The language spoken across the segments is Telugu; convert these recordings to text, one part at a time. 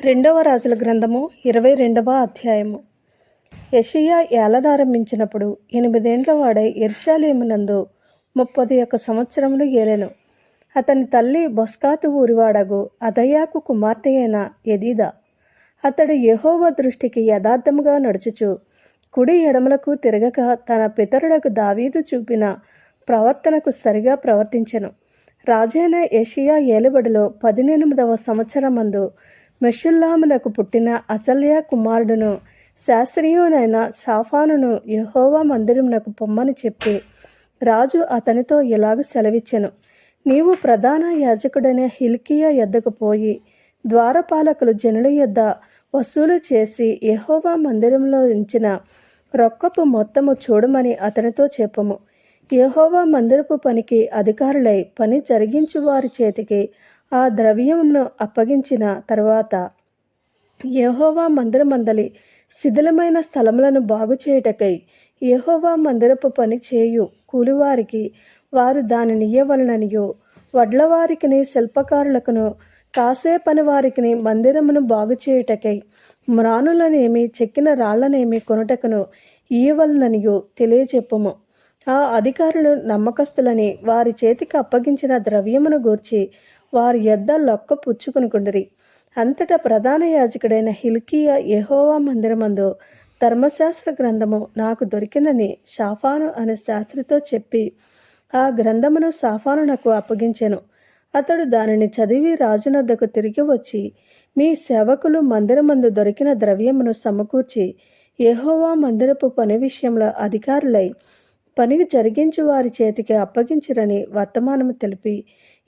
రెండవ రాజుల గ్రంథము ఇరవై రెండవ అధ్యాయము. యషియా ఏలనారంభించినప్పుడు ఎనిమిదేండ్ల వాడై ఎర్షాలేమునందు ముప్పది ఒక్క సంవత్సరములు ఏలెను. అతని తల్లి బొస్కాతు ఊరివాడగు అదయాకు కుమార్తె అయిన ఎదీదా అతడు యహోవ దృష్టికి యథార్థముగా నడుచుచు కుడి ఎడమలకు తిరగక తన పితరులకు దావీదు చూపిన ప్రవర్తనకు సరిగా ప్రవర్తించెను. రాజైన యషియా ఏలుబడిలో పదినెనిమిదవ సంవత్సరమందు మెషుల్లామునకు పుట్టిన అసల్యా కుమారుడును శాస్త్రీయునైన షాఫానును యహోవా మందిరంనకు పొమ్మని చెప్పి రాజు అతనితో ఇలాగ సెలవిచ్చెను. నీవు ప్రధాన యాజకుడైన హిల్కియా యొద్దకు పోయి ద్వారపాలకులు జనుల యొద్ద వసూలు చేసి యహోవా మందిరంలో ఉంచిన రొక్కపు మొత్తము చూడమని అతనితో చెప్పము. యహోవా మందిరపు పనికి అధికారులై పని జరిగించు వారి చేతికి ఆ ద్రవ్యమును అప్పగించిన తర్వాత యహోవా మందిరమందలి శిథిలమైన స్థలములను బాగు చేయుటకై యహోవా మందిరపు పని చేయు కూలివారికి వారు దానిని ఇయ్యవలననియో. వడ్లవారికిని శిల్పకారులకును కాసే పని వారికిని మందిరమును బాగు చేయుటకై మ్రానులనేమి చెక్కిన రాళ్ళనేమి కొనుటకును ఇయ్యవలననియో తెలియచెప్పుము. ఆ అధికారులు నమ్మకస్తులని వారి చేతికి అప్పగించిన ద్రవ్యమును గూర్చి వారి యొద్ద లొక్క పుచ్చుకునుకుండిరి అంతటా ప్రధాన యాజకుడైన హిల్కియా యహోవా మందిరమందు ధర్మశాస్త్ర గ్రంథము నాకు దొరికినని షాఫాను అనే శాస్త్రితో చెప్పి ఆ గ్రంథమును సాఫాను నాకు అప్పగించాను. అతడు దానిని చదివి రాజునద్దకు తిరిగి వచ్చి మీ సేవకులు మందిరమందు దొరికిన ద్రవ్యమును సమకూర్చి యహోవా మందిరపు పని విషయంలో అధికారులై పని జరిగించు వారి చేతికి అప్పగించిరని వర్తమానము తెలిపి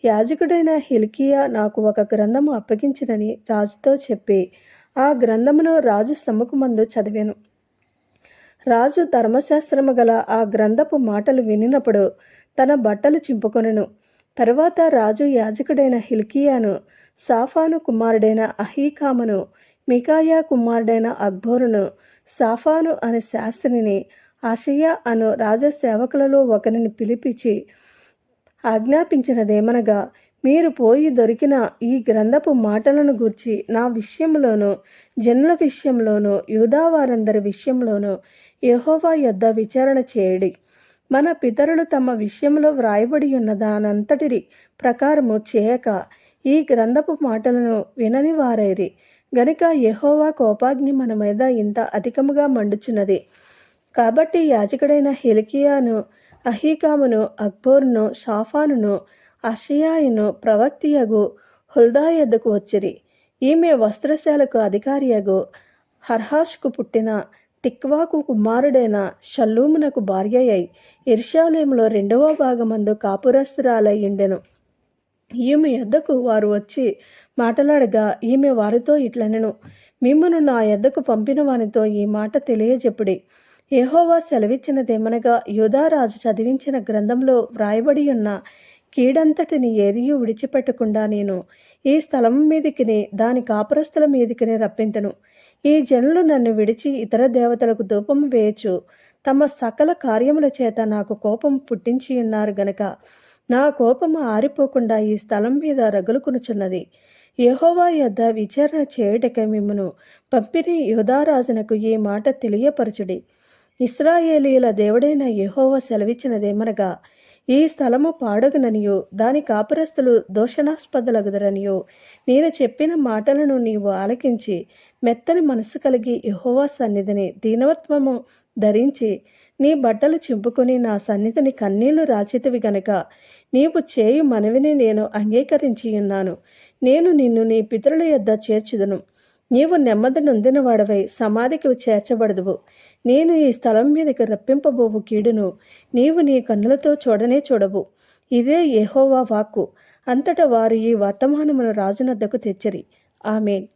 యాజకుడైన హిల్కియా నాకు ఒక గ్రంథము అప్పగించినని రాజుతో చెప్పి ఆ గ్రంథమును రాజు సమ్ముఖమందు చదివాను. రాజు ధర్మశాస్త్రము గల ఆ గ్రంథపు మాటలు వినినప్పుడు తన బట్టలు చింపుకొనెను. తరువాత రాజు యాజకుడైన హిల్కియాను సాఫాను కుమారుడైన అహీకామును మికాయా కుమారుడైన అక్బోరును సాఫాను అనే శాస్త్రిని అషయ అను రాజసేవకులలో ఒకరిని పిలిపించి ఆజ్ఞాపించినదేమనగా మీరు పోయి దొరికిన ఈ గ్రంథపు మాటలను గూర్చి నా విషయంలోనూ జనుల విషయంలోనూ యూదావారందరి విషయంలోనూ యహోవా యొద్ద విచారణ చేయడి. మన పితరులు తమ విషయంలో వ్రాయబడి ఉన్న దానంతటి ప్రకారము చేయక ఈ గ్రంథపు మాటలను వినని వారైరి. గనుక యహోవా కోపాగ్ని మన మీద ఇంత అధికముగా మండుచున్నది. కాబట్టి యాజకుడైన హెలికియాను అహీకామును అక్బోర్ను షాఫానును అషియాయును ప్రవక్తియగు హుల్దా యొద్దకు వచ్చిరి. ఈమె వస్త్రశాలకు అధికారియగు హర్హాష్కు పుట్టిన తిక్వాకు కుమారుడైన షల్లూమునకు భార్య అయి ఇర్షాలేములో రెండవ భాగమందు కాపురస్తురాలయ్యుండెను. ఈమె యొద్దకు వారు వచ్చి మాట్లాడగా ఈమె వారితో ఇట్లనెను. మిమ్మను నా యొద్దకు పంపిన వానితో ఈ మాట తెలియజెప్పుడి. యహోవా సెలవిచ్చినదేమనగా యూదారాజు చదివించిన గ్రంథంలో వ్రాయబడి ఉన్న కీడంతటిని ఏదియూ విడిచిపెట్టకుండా నేను ఈ స్థలం మీదికిని దాని కాపురస్తుల మీదికిని రప్పించను ఈ జనులు నన్ను విడిచి ఇతర దేవతలకు ధూపం వేయచ్చు. తమ సకల కార్యముల చేత నాకు కోపం పుట్టించి ఉన్నారు గనక నా కోపము ఆరిపోకుండా ఈ స్థలం మీద రగులుకునుచున్నది. యహోవా యొద్ద విచారణ చేయుటకై మిమ్మను పంపిణీ యోధారాజునకు ఈ మాట తెలియపరచుడి. ఇస్రాయేలీల దేవుడైన యహోవ సెలవిచ్చినదేమనగా ఈ స్థలము పాడగుననియు దాని కాపురస్తులు దోషణాస్పదలగుదరనియు. నేను చెప్పిన మాటలను నీవు ఆలకించి మెత్తని మనసు కలిగి యహోవా సన్నిధిని దీనవత్వము ధరించి నీ బట్టలు చింపుకొని నా సన్నిధిని కన్నీళ్ళు రాచితివి గనక నీవు చేయు మనవిని నేను అంగీకరించి ఉన్నాను నేను నిన్ను నీ పితరుల యొద్ద చేర్చుదును. నీవు నెమ్మది నొందినవాడవై సమాధికి చేర్చబడదువు. నేను ఈ స్థలం మీదకి రప్పింపబోవు కీడును నీవు నీ కన్నులతో చూడనే చూడవు. ఇదే యెహోవా వాక్కు. అంతటా వారు ఈ వర్తమానమును రాజునద్దకు తెచ్చిరి. ఆమెన్.